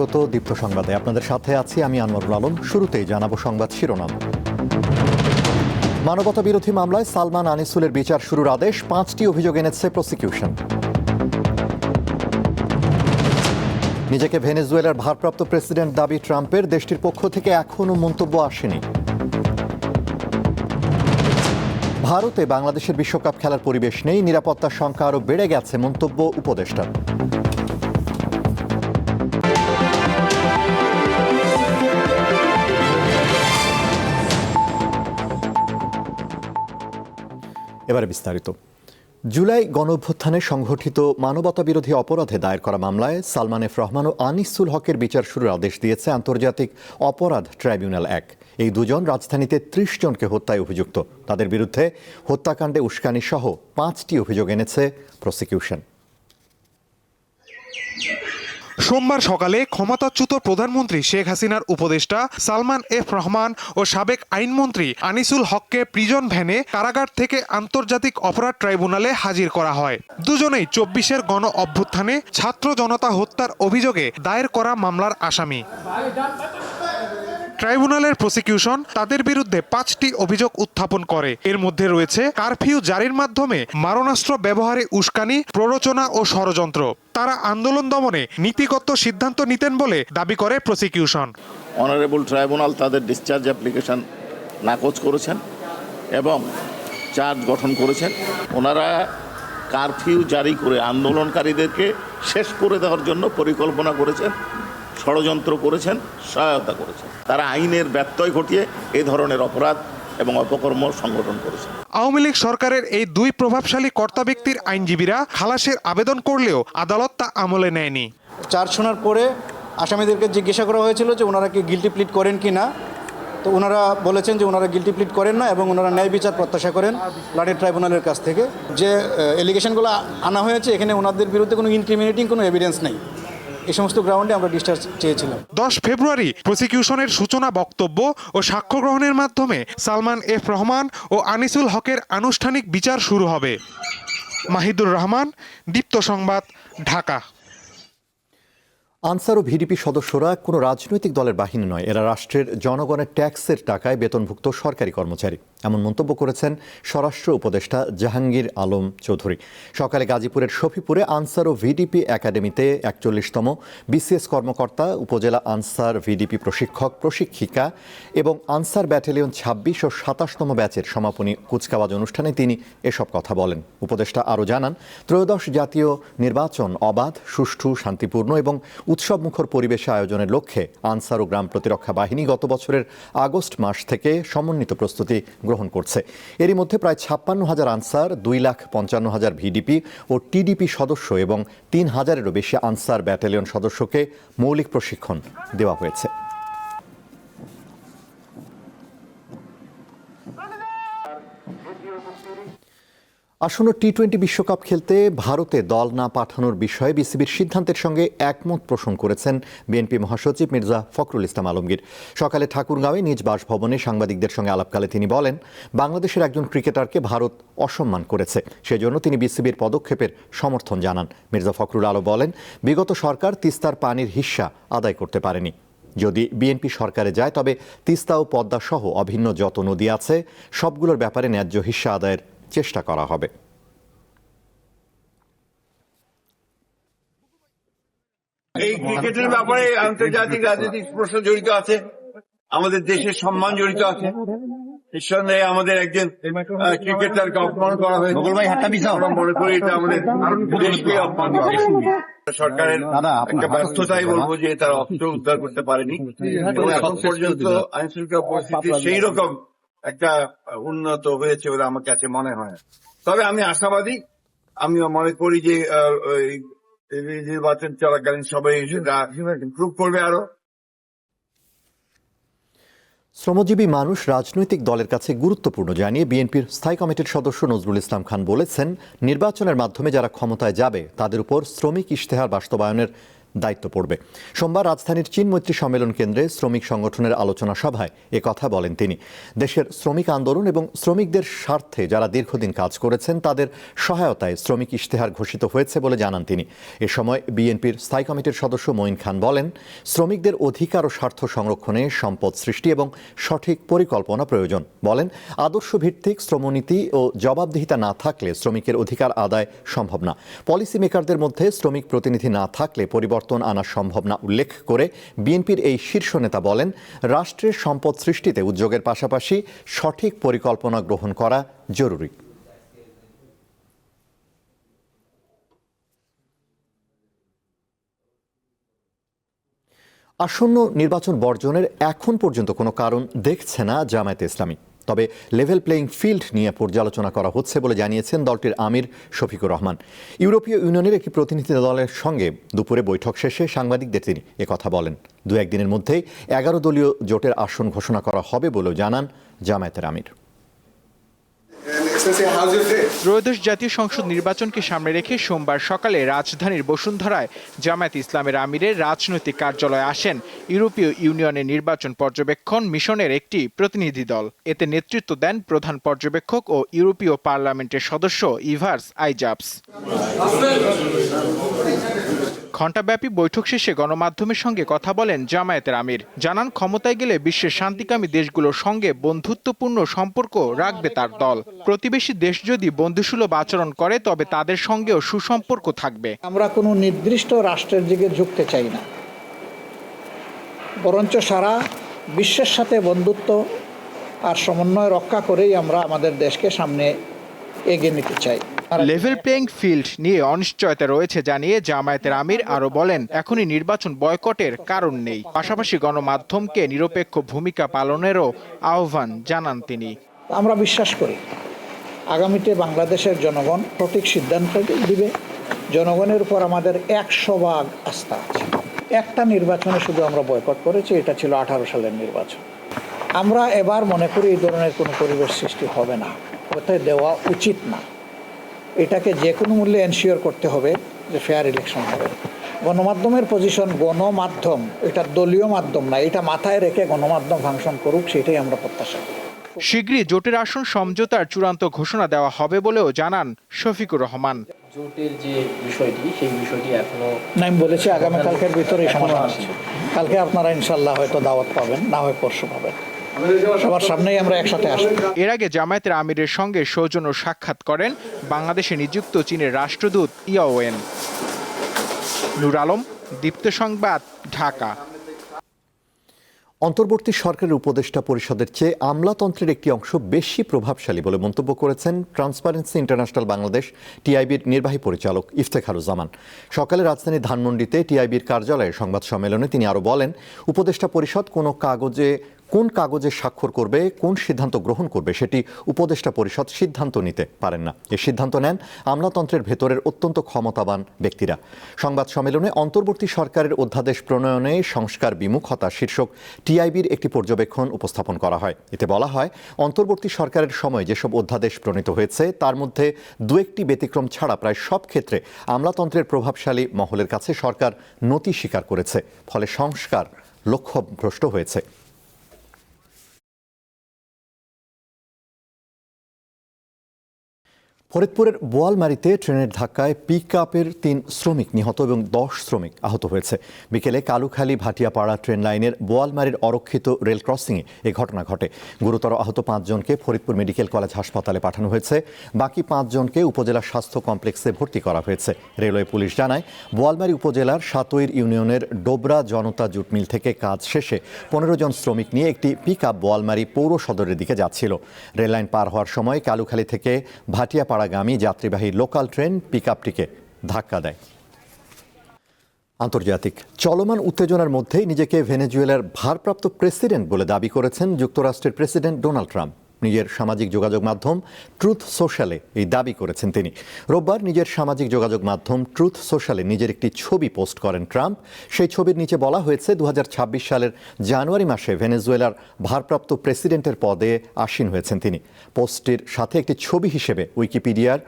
স্বাগত দীপ্ত সংবাদে। আপনাদের সাথে আছি আমি আনোয়ারুল আলম। শুরুতেই জানাব সংবাদ শিরোনাম। মানবতা বিরোধী মামলায় সালমান আনিসুলের বিচার শুরুর আদেশ, পাঁচটি অভিযোগ এনেছে প্রসিকিউশন। নিজেকে ভেনেজুয়েলার ভারপ্রাপ্ত প্রেসিডেন্ট দাবি ট্রাম্পের, দেশটির পক্ষ থেকে এখনও মন্তব্য আসেনি। ভারতে বাংলাদেশের বিশ্বকাপ খেলার পরিবেশ নেই, নিরাপত্তার সংখ্যা আরও বেড়ে গেছে, মন্তব্য উপদেষ্টার এবারে বিস্তারিত। জুলাই গণঅভ্যুত্থানে সংঘটিত মানবতাবিরোধী অপরাধে দায়ের করা মামলায় সালমান এফ রহমান ও আনিসুল হকের বিচার শুরুর আদেশ দিয়েছে আন্তর্জাতিক অপরাধ ট্রাইব্যুনাল এক। এই দুজন রাজধানীতে ত্রিশ জনকে হত্যায় অভিযুক্ত। তাদের বিরুদ্ধে হত্যাকাণ্ডে উস্কানি সহ পাঁচটি অভিযোগ এনেছে প্রসিকিউশন। সোমবার সকালে ক্ষমতাচ্যুত প্রধানমন্ত্রী শেখ হাসিনার উপদেষ্টা সালমান এফ রহমান ও সাবেক আইনমন্ত্রী আনিসুল হককে প্রিজন ভ্যানে কারাগার থেকে আন্তর্জাতিক অপরাধ ট্রাইব্যুনালে হাজির করা হয়। দুজনেই চব্বিশের গণ অভ্যুত্থানে ছাত্র জনতা হত্যার অভিযোগে দায়ের করা মামলার আসামি। ট্রাইব্যুনালের প্রসিকিউশন তাদের বিরুদ্ধে পাঁচটি অভিযোগ উত্থাপন করে। এর মধ্যে রয়েছে কারফিউ জারির মাধ্যমে মারণাস্ত্র ব্যবহারে উস্কানি, প্ররোচনা ও ষড়যন্ত্র। তারা আন্দোলন দমনে নীতিগত সিদ্ধান্ত নিতেন বলে দাবি করে প্রসিকিউশন। অনারেবল ট্রাইব্যুনাল তাদের ডিসচার্জ অ্যাপ্লিকেশন নাকচ করেছেন এবং চার্জ গঠন করেছেন। ওনারা কারফিউ জারি করে আন্দোলনকারীদেরকে শেষ করে দেওয়ার জন্য পরিকল্পনা করেছেন। ষড়যন্ত্র করেছেন সহায়তা করেছেন। তারা আইনের ব্যত্যয় ঘটিয়ে এ ধরনের অপরাধ এবং অপকর্ম সংগঠন করেছেন। আওয়ামী লীগ সরকারের এই দুই প্রভাবশালী কর্তা ব্যক্তির আইনজীবীরা খালাসের আবেদন করলেও আদালত তা আমলে নেয়নি। চার্জ শোনার পরে আসামিদেরকে জিজ্ঞাসা করা হয়েছিল যে ওনারা কি গিলটি প্লিট করেন কি না। তো ওনারা বলেছেন যে ওনারা গিলটি প্লিট করেন না এবং ওনারা ন্যায় বিচার প্রত্যাশা করেন লাডি ট্রাইব্যুনালের কাছ থেকে। যে এলিগেশনগুলো আনা হয়েছে এখানে ওনাদের বিরুদ্ধে কোনো ইনক্রিমিনেটিং কোনো এভিডেন্স নেই। এই সমস্ত গ্রাউন্ডে আমরা ডিসচার্জ চেয়েছিলাম। দশ ফেব্রুয়ারি প্রসিকিউশনের সূচনা বক্তব্য ও সাক্ষ্য গ্রহণের মাধ্যমে সালমান এফ রহমান ও আনিসুল হকের আনুষ্ঠানিক বিচার শুরু হবে। মাহিদুর রহমান দীপ্ত সংবাদ ঢাকা। আনসার ও ভিডিপি সদস্যরা কোনো রাজনৈতিক দলের বাহিনী নয় এরা রাষ্ট্রের জনগণের ট্যাক্সের টাকায় বেতনভুক্ত সরকারি কর্মচারী। এমন মন্তব্য করেছেন স্বরাষ্ট্র উপদেষ্টা জাহাঙ্গীর আলম চৌধুরী। সকালে গাজীপুরের শফিপুরে আনসার ও ভিডিপি একাডেমিতে একচল্লিশতম বিসিএস কর্মকর্তা, উপজেলা আনসার, ভিডিপি প্রশিক্ষক, প্রশিক্ষিকা এবং আনসার ব্যাটালিয়ন ছাব্বিশ ও সাতাশতম ব্যাচের সমাপনী কুচকাওয়াজ অনুষ্ঠানে তিনি এসব কথা বলেন। উপদেষ্টা আরও জানান, ত্রয়োদশ জাতীয় নির্বাচন অবাধ, সুষ্ঠু, শান্তিপূর্ণ এবং উৎসবমুখর পরিবেশে আয়োজনের লক্ষ্যে আনসার ও গ্রাম প্রতিরক্ষা বাহিনী গত বছরের আগস্ট মাস থেকে সমন্বিত প্রস্তুতি গ্রহণ করছে। এরই মধ্যে প্রায় ছাপ্পান্ন হাজার আনসার, দুই লাখ পঞ্চান্ন হাজার ভিডিপি ও টিডিপি সদস্য এবং তিন হাজারেরও বেশি আনসার ব্যাটালিয়ন সদস্যকে মৌলিক প্রশিক্ষণ দেওয়া হয়েছে। আসন্ন টি টোয়েন্টি বিশ্বকাপ খেলতে ভারতে দল না পাঠানোর বিষয়ে বিসিবির সিদ্ধান্তের সঙ্গে একমত পোষণ করেছেন বিএনপি মহাসচিব মির্জা ফখরুল ইসলাম আলমগীর। সকালে ঠাকুরগাঁওয়ে নিজ বাসভবনে সাংবাদিকদের সঙ্গে আলাপকালে তিনি বলেন, বাংলাদেশের একজন ক্রিকেটারকে ভারত অসম্মান করেছে। সেজন্য তিনি বিসিবির পদক্ষেপের সমর্থন জানান। মির্জা ফখরুল আলো বলেন, বিগত সরকার তিস্তার পানির হিস্সা আদায় করতে পারেনি। যদি বিএনপি সরকারে যায়, তবে তিস্তা ও পদ্মা সহ অভিন্ন যত নদী আছে, সবগুলোর ব্যাপারে ন্যায্য হিস্সা আদায়ের চেষ্টা করা হবে। এই ক্রিকেটের ব্যাপারে আন্তর্জাতিক রাজনৈতিক প্রশ্ন জড়িত আছে। আমাদের দেশের সম্মান জড়িত আছে। নিঃসন্দেহে আমাদের একজন ক্রিকেটারকে অপমান করা হয়েছে। মনে করি এটা আমাদের দেশকে অপমান করা সরকারের একটা ব্যর্থতাই বলব যে তারা অস্ত্র উদ্ধার করতে পারেনি। এবং এখন পর্যন্ত আইন শৃঙ্খলা পরিস্থিতি সেই রকম একটা উন্নত হয়েছে বলে আমার কাছে মনে হয়। তবে আমি আশাবাদী আমি মনে করি যে নির্বাচন চলাকালীন সবাই ইমপ্রুভ করবে আরও। শ্রমজীবী মানুষ রাজনৈতিক দলের কাছে গুরুত্বপূর্ণ জানিয়ে বিএনপির স্থায়ী কমিটির সদস্য নজরুল ইসলাম খান বলেছেন, নির্বাচনের মাধ্যমে যারা ক্ষমতায় যাবে, তাদের উপর শ্রমিক ইশতেহার বাস্তবায়নের দায়িত্ব পড়বে। সোমবার রাজধানীর চীন মৈত্রী সম্মেলন কেন্দ্রে শ্রমিক সংগঠনের আলোচনা সভায় এ কথা বলেন তিনি। দেশের শ্রমিক আন্দোলন এবং শ্রমিকদের স্বার্থে যারা দীর্ঘদিন কাজ করেছেন, তাদের সহায়তায় শ্রমিক ইশতেহার ঘোষিত হয়েছে বলে জানান তিনি। এ সময় বিএনপির স্থায়ী কমিটির সদস্য মঈন খান বলেন, শ্রমিকদের অধিকার ও স্বার্থ সংরক্ষণে সম্পদ সৃষ্টি এবং সঠিক পরিকল্পনা প্রয়োজন। বলেন আদর্শ ভিত্তিক শ্রমনীতি ও জবাবদিহিতা না থাকলে শ্রমিকের অধিকার আদায় সম্ভব না। পলিসি মেকারদের মধ্যে শ্রমিক প্রতিনিধি না থাকলে পরিবর্তন আনা সম্ভব না উল্লেখ করে বিএনপির এই শীর্ষ নেতা বলেন, রাষ্ট্রের সম্পদ সৃষ্টিতে উদ্যোগের পাশাপাশি সঠিক পরিকল্পনা গ্রহণ করা জরুরি। আসন্ন নির্বাচন বর্জনের এখন পর্যন্ত কোনো কারণ দেখছে না জামায়াতে ইসলামী। তবে লেভেল প্লেয়িং ফিল্ড নিয়ে পর্যালোচনা করা হচ্ছে বলে জানিয়েছেন দলটির আমির শফিকুর রহমান। ইউরোপীয় ইউনিয়নের একটি প্রতিনিধি দলের সঙ্গে দুপুরে বৈঠক শেষে সাংবাদিকদের তিনি কথা বলেন। দু একদিনের মধ্যেই এগারো দলীয় জোটের আসন ঘোষণা করা হবে বলেও জানান জামায়াতের আমির। ত্রয়োদশ জাতীয় সংসদ নির্বাচনকে সামনে রেখে সোমবার সকালে রাজধানীর বসুন্ধরায় জামায়াত ইসলামের আমিরের রাজনৈতিক কার্যালয়ে আসেন ইউরোপীয় ইউনিয়নের নির্বাচন পর্যবেক্ষণ মিশনের একটি প্রতিনিধি দল। এতে নেতৃত্ব দেন প্রধান পর্যবেক্ষক ও ইউরোপীয় পার্লামেন্টের সদস্য ইভার্স আইজাপস ঘণ্টাব্যাপী বৈঠক শেষে গণমাধ্যমের সঙ্গে কথা বলেন জামায়াতের আমির। জানান, ক্ষমতায় গেলে বিশ্বের শান্তিকামী দেশগুলোর সঙ্গে বন্ধুত্বপূর্ণ সম্পর্ক রাখবে তার দল। প্রতিবেশী দেশ যদি বন্ধুসুলভ আচরণ করে তবে তাদের সঙ্গেও সুসম্পর্ক থাকবে। আমরা কোনো নির্দিষ্ট রাষ্ট্রের দিকে ঝুঁকতে চাই না। বরঞ্চ সারা বিশ্বের সাথে বন্ধুত্ব আর সমন্বয় রক্ষা করেই আমরা আমাদের দেশকে সামনে এগিয়ে নিতে চাই। লেভেল প্লেইং ফিল্ড নিয়ে অনিশ্চয়তা রয়েছে জানিয়ে জামায়াতের আমির আরও বলেন এখনই নির্বাচন বয়কটের কারণ নেই। পাশাপাশি গণমাধ্যমকে নিরপেক্ষ ভূমিকা পালনেরও আহ্বান জানান তিনি। আমরা বিশ্বাস করি আগামীতে বাংলাদেশের জনগণ সঠিক সিদ্ধান্ত দিবে। জনগণের উপর আমাদের একশো ভাগ আস্থা আছে। একটা নির্বাচনে শুধু আমরা বয়কট করেছি, এটা ছিল আঠারো সালের নির্বাচন। আমরা এবার মনে করি এই ধরনের কোনো পরিবেশ সৃষ্টি হবে না কোথায় দেওয়া উচিত না। এটাকে যে কোনো মূল্যে এনশিওর করতে হবে যে ফেয়ার ইলেকশন হবে। গণমাধ্যমের পজিশন গণমাধ্যম, এটা দলীয় মাধ্যম না, এটা মাথায় রেখে গণমাধ্যম ফাংশন করুক, সেটাই আমরা প্রত্যাশা করি। শীঘ্রই জোটের আসন সমঝোতার চূড়ান্ত ঘোষণা দেওয়া হবে বলেও জানান শফিকুর রহমান। জোটের যে বিষয়টি সেই বিষয়টি এখনও আমি বলেছি আগামীকালকের ভিতরে সমাধান আছে। কালকে আপনারা ইনশাল্লাহ হয়তো দাওয়াত পাবেন না হয় পরশু পাবেন। সবার সামনেই আমরা একসাথে আসব। এর আগে জামায়াতের আমিরের সঙ্গে সৌজন্য সাক্ষাৎ করেন বাংলাদেশে নিযুক্ত চীনের রাষ্ট্রদূত ইয়াওয়েন। নূর আলম দীপ্ত সংবাদ ঢাকা। অন্তর্বর্তী সরকারের উপদেষ্টা পরিষদের চেয়ে আমলাতন্ত্রের একটি অংশ বেশি প্রভাবশালী বলে মন্তব্য করেছেন ট্রান্সপারেন্সি ইন্টারন্যাশনাল বাংলাদেশ, টিআইবির নির্বাহী পরিচালক ইফতেখারুজ্জামান। সকালে রাজধানী ধানমন্ডিতে টিআইবির কার্যালয়ে সংবাদ সম্মেলনে তিনি আরও বলেন, উপদেষ্টা পরিষদ কোনো কাগজে কোন কাগজে স্বাক্ষর করবে, কোন সিদ্ধান্ত গ্রহণ করবে, সেটি উপদেষ্টা পরিষদ সিদ্ধান্ত নিতে পারেন না। এ সিদ্ধান্ত নেন আমলাতন্ত্রের ভেতরের অত্যন্ত ক্ষমতাবান ব্যক্তিরা। সংবাদ সম্মেলনে অন্তর্বর্তী সরকারের অধ্যাদেশ প্রণয়নে সংস্কার বিমুখতা শীর্ষক টিআইবির একটি পর্যবেক্ষণ উপস্থাপন করা হয়। এতে বলা হয়, অন্তর্বর্তী সরকারের সময় যেসব অধ্যাদেশ প্রণীত হয়েছে, তার মধ্যে দু একটি ব্যতিক্রম ছাড়া প্রায় সব ক্ষেত্রে আমলাতন্ত্রের প্রভাবশালী মহলের কাছে সরকার নতি স্বীকার করেছে। ফলে সংস্কার লক্ষ্যভ্রষ্ট হয়েছে। ফরিদপুরের বোয়ালমারিতে ট্রেনের ধাক্কায় পিক আপের তিন শ্রমিক নিহত এবং দশ শ্রমিক আহত হয়েছে। বিকেলে কালুখালী ভাটিয়াপাড়া ট্রেন লাইনের বোয়ালমারির অরক্ষিত রেল ক্রসিংয়ে এ ঘটনা ঘটে। গুরুতর আহত পাঁচজনকে ফরিদপুর মেডিকেল কলেজ হাসপাতালে পাঠানো হয়েছে। বাকি পাঁচজনকে উপজেলা স্বাস্থ্য কমপ্লেক্সে ভর্তি করা হয়েছে। রেলওয়ে পুলিশ জানায়, বোয়ালমারী উপজেলার সাতইর ইউনিয়নের ডোবরা জনতা জুট মিল থেকে কাজ শেষে পনেরো জন শ্রমিক নিয়ে একটি পিক আপ বোয়ালমারী পৌর সদরের দিকে যাচ্ছিল। রেললাইন পার হওয়ার সময় কালুখালী থেকে ভাটিয়াপাড়াগামী যাত্রীবাহী লোকাল ট্রেন পিক আপটিকে ধাক্কা দেয়। আন্তর্জাতিক চলমান উত্তেজনার মধ্যেই নিজেকে ভেনেজুয়েলার ভারপ্রাপ্ত প্রেসিডেন্ট বলে দাবি করেছেন যুক্তরাষ্ট্রের প্রেসিডেন্ট ডোনাল্ড ট্রাম্প। নিজের সামাজিক যোগাযোগ মাধ্যম ট্রুথ সোশ্যালে এই দাবি করেছেন তিনি। রোববার নিজের সামাজিক যোগাযোগ মাধ্যম ট্রুথ সোশ্যালে নিজের একটি ছবি পোস্ট করেন ট্রাম্প। সেই ছবির নিচে বলা হয়েছে দু হাজার ছাব্বিশ সালের জানুয়ারি মাসে ভেনেজুয়েলার ভারপ্রাপ্ত প্রেসিডেন্টের পদে আসীন হয়েছেন তিনি। পোস্টটির সাথে একটি ছবি হিসেবে উইকিপিডিয়ার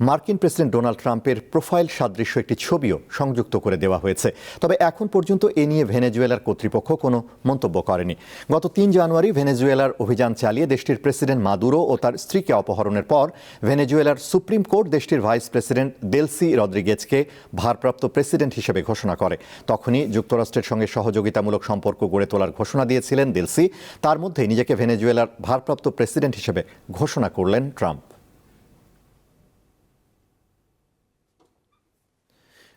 মার্কিন প্রেসিডেন্ট ডোনাল্ড ট্রাম্পের প্রোফাইল সাদৃশ্য একটি ছবিও সংযুক্ত করে দেওয়া হয়েছে। তবে এখন পর্যন্ত এ নিয়ে ভেনেজুয়েলার কর্তৃপক্ষ কোনো মন্তব্য করেনি। গত তিন জানুয়ারি ভেনেজুয়েলার অভিযান চালিয়ে দেশটির প্রেসিডেন্ট মাদুরো ও তার স্ত্রীকে অপহরণের পর ভেনেজুয়েলার সুপ্রিম কোর্ট দেশটির ভাইস প্রেসিডেন্ট দেলসি রদ্রিগেজকে ভারপ্রাপ্ত প্রেসিডেন্ট হিসেবে ঘোষণা করে। তখনই যুক্তরাষ্ট্রের সঙ্গে সহযোগিতামূলক সম্পর্ক গড়ে তোলার ঘোষণা দিয়েছিলেন দেলসি। তার মধ্যেই নিজেকে ভেনেজুয়েলার ভারপ্রাপ্ত প্রেসিডেন্ট হিসেবে ঘোষণা করলেন ট্রাম্প।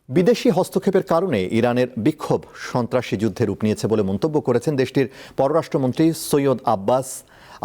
বিদেশি হস্তক্ষেপের কারণে ইরানের বিক্ষোভ সন্ত্রাসী যুদ্ধে রূপ নিয়েছে বলে মন্তব্য করেছেন দেশটির পররাষ্ট্রমন্ত্রী সৈয়দ আব্বাস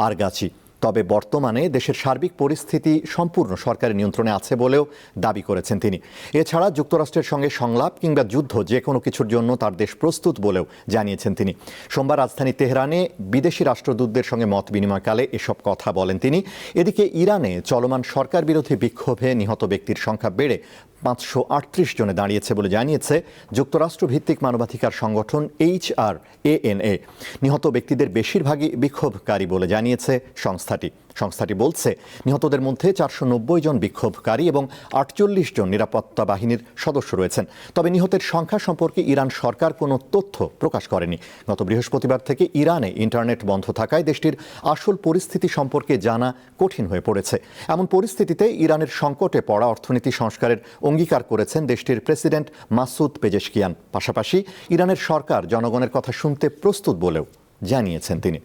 আরগাচি। তবে বর্তমানে দেশের সার্বিক পরিস্থিতি সম্পূর্ণ সরকারি নিয়ন্ত্রণে আছে বলেও দাবি করেছেন তিনি। এছাড়া যুক্তরাষ্ট্রের সঙ্গে সংলাপ কিংবা যুদ্ধ যে কোনো কিছুর জন্য তার দেশ প্রস্তুত বলেও জানিয়েছেন তিনি। সোমবার রাজধানী তেহরানে বিদেশি রাষ্ট্রদূতদের সঙ্গে মত বিনিময়কালে এসব কথা বলেন তিনি। এদিকে ইরানে চলমান সরকার বিরোধী বিক্ষোভে নিহত ব্যক্তির সংখ্যা বেড়ে পাঁচশো আটত্রিশ জনে দাঁড়িয়েছে বলে জানিয়েছে যুক্তরাষ্ট্র ভিত্তিক মানবাধিকার সংগঠন এইচ আর এএনএ নিহত ব্যক্তিদের বেশিরভাগই বিক্ষোভকারী বলে জানিয়েছে সংস্থাটি। সংস্থাটি বলছে, নিহতদের মধ্যে চারশো নব্বই জন বিক্ষোভকারী এবং আটচল্লিশ জন নিরাপত্তা বাহিনীর সদস্য রয়েছেন। তবে নিহতের সংখ্যা সম্পর্কে ইরান সরকার কোনো তথ্য প্রকাশ করেনি। গত বৃহস্পতিবার থেকে ইরানে ইন্টারনেট বন্ধ থাকায় দেশটির আসল পরিস্থিতি সম্পর্কে জানা কঠিন হয়ে পড়েছে। এমন পরিস্থিতিতে ইরানের সংকটে পড়া অর্থনীতি সংস্কারের অঙ্গীকার করেছেন দেশটির প্রেসিডেন্ট মাসুদ পেজেশকিয়ান। পাশাপাশি ইরানের সরকার জনগণের কথা শুনতে প্রস্তুত বলেও জানিয়েছেন তিনি।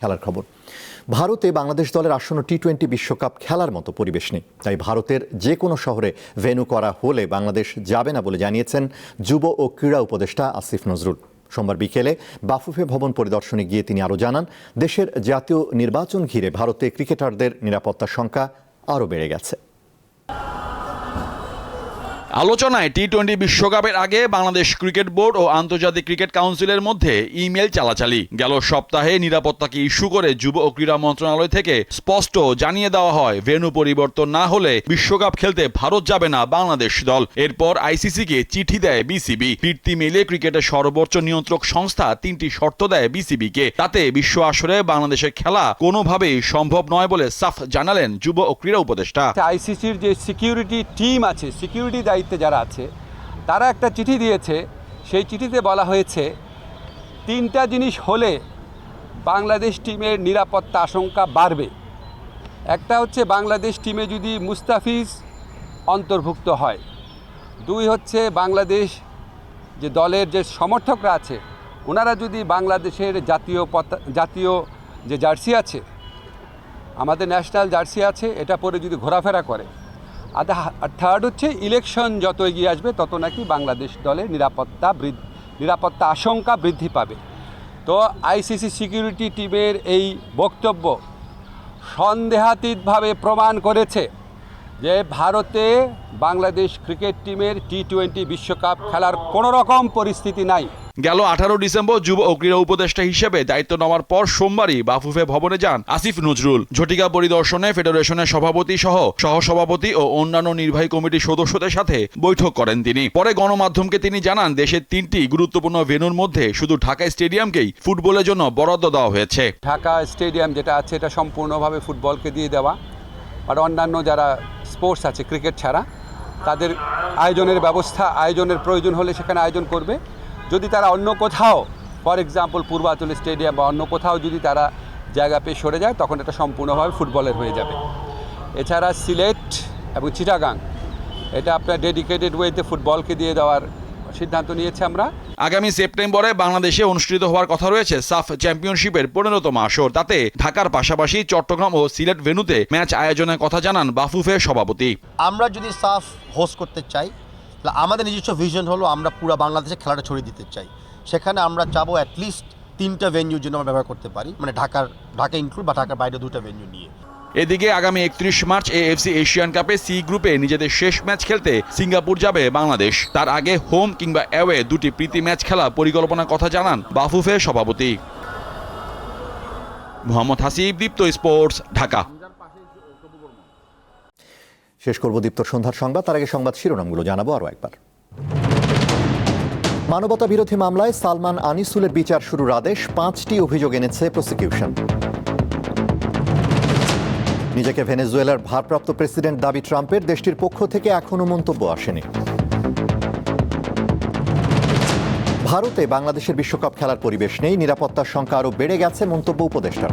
খেলার খবর। ভারতে বাংলাদেশ দলের আসন্ন টি টোয়েন্টি বিশ্বকাপ খেলার মতো পরিবেশ নেই। তাই ভারতের যে কোনো শহরে ভেন্যু করা হলে বাংলাদেশ যাবে না বলে জানিয়েছেন যুব ও ক্রীড়া উপদেষ্টা আসিফ নজরুল। সোমবার বিকেলে বাফুফে ভবন পরিদর্শনে গিয়ে তিনি আরও জানান, দেশের জাতীয় নির্বাচন ঘিরে ভারতে ক্রিকেটারদের নিরাপত্তার সংখ্যা আরও বেড়ে গেছে। আলোচনায় টি টোয়েন্টি বিশ্বকাপের আগে বাংলাদেশ ক্রিকেট বোর্ড ও আন্তর্জাতিক ক্রিকেট কাউন্সিলের মধ্যে ইমেল চালাচালি। গেল সপ্তাহে নিরাপত্তাকে ইস্যু করে যুব ও ক্রীড়া মন্ত্রণালয় থেকে স্পষ্ট জানিয়ে দেওয়া হয় ভেনু পরিবর্তন না হলে বিশ্বকাপ খেলতে ভারত যাবে না বাংলাদেশ দল। এরপর আইসিসিকে চিঠি দেয় বিসিবি। ফিরতি মেলে ক্রিকেটের সর্বোচ্চ নিয়ন্ত্রক সংস্থা তিনটি শর্ত দেয় বিসিবিকে তাতে বিশ্ব আসরে বাংলাদেশের খেলা কোনোভাবেই সম্ভব নয় বলে সাফ জানালেন যুব ও ক্রীড়া উপদেষ্টা। আইসিসির যে সিকিউরিটি টিম আছে, সিকিউরিটি দায়িত্বে যারা আছে, তারা একটা চিঠি দিয়েছে। সেই চিঠিতে বলা হয়েছে, তিনটা জিনিস হলে বাংলাদেশ টিমের নিরাপত্তা আশঙ্কা বাড়বে। একটা হচ্ছে বাংলাদেশ টিমে যদি মুস্তাফিজ অন্তর্ভুক্ত হয়। দুই হচ্ছে বাংলাদেশ যে দলের যে সমর্থকরা আছে, ওনারা যদি বাংলাদেশের জাতীয় পতা, জাতীয় যে জার্সি আছে, আমাদের ন্যাশনাল জার্সি আছে, এটা পরে যদি ঘোরাফেরা করে আর থার্ড হচ্ছে ইলেকশন যত এগিয়ে আসবে, তত নাকি বাংলাদেশ দলের নিরাপত্তা বৃদ্ধি, নিরাপত্তা আশঙ্কা বৃদ্ধি পাবে। তো আইসিসি সিকিউরিটি টিমের এই বক্তব্য সন্দেহাতীতভাবে প্রমাণ করেছে যে ভারতে বাংলাদেশ ক্রিকেট টিমের টি টোয়েন্টি বিশ্বকাপ খেলার কোনো রকম পরিস্থিতি নাই। গেল আঠারো ডিসেম্বর যুব ও ক্রীড়া উপদেষ্টা হিসেবে দায়িত্ব নেওয়ার পর সোমবারই বাফুফে ভবনে যান আসিফ নজরুল। ঝটিকা পরিদর্শনে ফেডারেশনের সভাপতি সহ সহসভাপতি ও অন্যান্য নির্বাহী কমিটির সদস্যদের সাথে বৈঠক করেন তিনি। পরে গণমাধ্যমকে তিনি জানান, দেশের তিনটি গুরুত্বপূর্ণ ভেনুর মধ্যে শুধু ঢাকা স্টেডিয়ামকেই ফুটবলের জন্য বরাদ্দ দেওয়া হয়েছে। ঢাকা স্টেডিয়াম যেটা আছে, এটা সম্পূর্ণভাবে ফুটবলকে দিয়ে দেওয়া। আর অন্যান্য যারা স্পোর্টস আছে, ক্রিকেট ছাড়া, তাদের আয়োজনের ব্যবস্থা, আয়োজনের প্রয়োজন হলে সেখানে আয়োজন করবে। যদি তারা অন্য কোথাও ফর এক্সাম্পল পূর্বাঞ্চল স্টেডিয়াম বা অন্য কোথাও যদি তারা জায়গা পেয়ে সরে যায় তখন এটা সম্পূর্ণভাবে ফুটবলের হয়ে যাবে। এছাড়া সিলেট এবং চিটাগাং এটা আপনার ডেডিকেটেড ওয়েতে ফুটবলকে দিয়ে দেওয়ার সিদ্ধান্ত নিয়েছে আমরা। আগামী সেপ্টেম্বরে বাংলাদেশে অনুষ্ঠিত হওয়ার কথা রয়েছে সাফ চ্যাম্পিয়নশিপের পনেরোতম আসর। তাতে ঢাকার পাশাপাশি চট্টগ্রাম ও সিলেট ভেন্যুতে ম্যাচ আয়োজনের কথা জানান বাফুফের সভাপতি। আমরা যদি সাফ হোস্ট করতে চাই আমাদের নিজস্ব ভিশন হলো আমরা পুরো বাংলাদেশে খেলাটা ছড়িয়ে দিতে চাই। সেখানে আমরা চাবো অ্যাটলিস্ট তিনটা ভেন্যু জন্য আমরা ব্যবহার করতে পারি মানে ঢাকার, ঢাকা ইনক্লুড বা ঢাকার বাইরে দুটো ভেন্যু নিয়ে। এদিকে আগামী একত্রিশ মার্চ এএফসি এশিয়ান কাপে সি গ্রুপে নিজেদের শেষ ম্যাচ খেলতে সিঙ্গাপুর যাবে বাংলাদেশ। তার আগে হোম কিংবা অ্যাওয়ে দুটি প্রীতি ম্যাচ খেলা পরিকল্পনার কথা জানান বাফুফের সভাপতি। মোহাম্মদ হাসিব, দীপ্ত স্পোর্টস, ঢাকা। শেষ করব দীপ্ত সন্ধ্যার সংবাদ। তার আগে সংবাদ শিরোনামগুলো জানাব আরও একবার। মানবতা বিরোধী মামলায় সালমান আনিসুলের বিচার শুরুর আদেশ, পাঁচটি অভিযোগ এনেছে প্রসিকিউশন। নিজেকে ভেনেজুয়েলার ভারপ্রাপ্ত প্রেসিডেন্ট দাবি ট্রাম্পের, দেশটির পক্ষ থেকে এখনও মন্তব্য আসেনি। ভারতে বাংলাদেশের বিশ্বকাপ খেলার পরিবেশ নেই, নিরাপত্তার সংখ্যা আরও বেড়ে গেছে, মন্তব্য উপদেষ্টার।